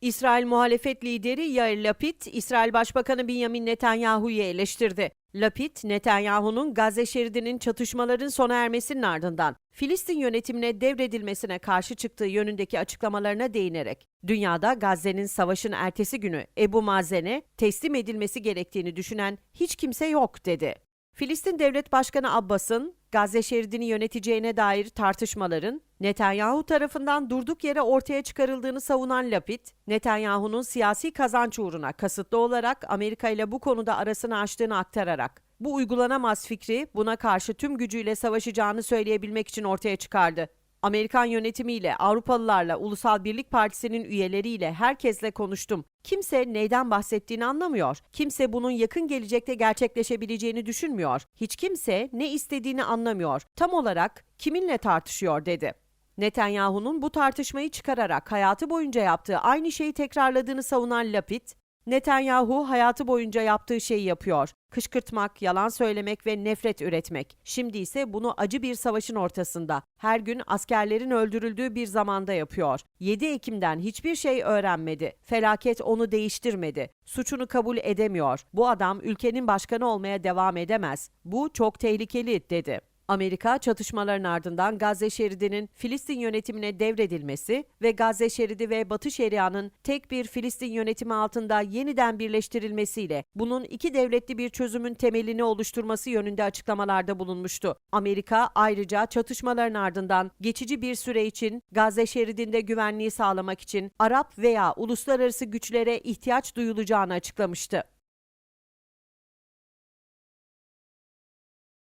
İsrail muhalefet lideri Yair Lapid, İsrail Başbakanı Benjamin Netanyahu'yu eleştirdi. Lapid, Netanyahu'nun Gazze şeridinin çatışmaların sona ermesinin ardından Filistin yönetimine devredilmesine karşı çıktığı yönündeki açıklamalarına değinerek, dünyada Gazze'nin savaşın ertesi günü Ebu Mazen'e teslim edilmesi gerektiğini düşünen hiç kimse yok dedi. Filistin Devlet Başkanı Abbas'ın Gazze şeridini yöneteceğine dair tartışmaların Netanyahu tarafından durduk yere ortaya çıkarıldığını savunan Lapid, Netanyahu'nun siyasi kazanç uğruna kasıtlı olarak Amerika ile bu konuda arasını açtığını aktararak bu uygulanamaz fikri buna karşı tüm gücüyle savaşacağını söyleyebilmek için ortaya çıkardı. Amerikan yönetimiyle, Avrupalılarla, Ulusal Birlik Partisi'nin üyeleriyle herkesle konuştum. Kimse neyden bahsettiğini anlamıyor. Kimse bunun yakın gelecekte gerçekleşebileceğini düşünmüyor. Hiç kimse ne istediğini anlamıyor. Tam olarak kiminle tartışıyor dedi. Netanyahu'nun bu tartışmayı çıkararak hayatı boyunca yaptığı aynı şeyi tekrarladığını savunan Lapid, Netanyahu hayatı boyunca yaptığı şeyi yapıyor. Kışkırtmak, yalan söylemek ve nefret üretmek. Şimdi ise bunu acı bir savaşın ortasında, her gün askerlerin öldürüldüğü bir zamanda yapıyor. 7 Ekim'den hiçbir şey öğrenmedi. Felaket onu değiştirmedi. Suçunu kabul edemiyor. Bu adam ülkenin başkanı olmaya devam edemez. Bu çok tehlikeli dedi. Amerika çatışmaların ardından Gazze şeridinin Filistin yönetimine devredilmesi ve Gazze şeridi ve Batı Şeria'nın tek bir Filistin yönetimi altında yeniden birleştirilmesiyle bunun iki devletli bir çözümün temelini oluşturması yönünde açıklamalarda bulunmuştu. Amerika ayrıca çatışmaların ardından geçici bir süre için Gazze şeridinde güvenliği sağlamak için Arap veya uluslararası güçlere ihtiyaç duyulacağını açıklamıştı.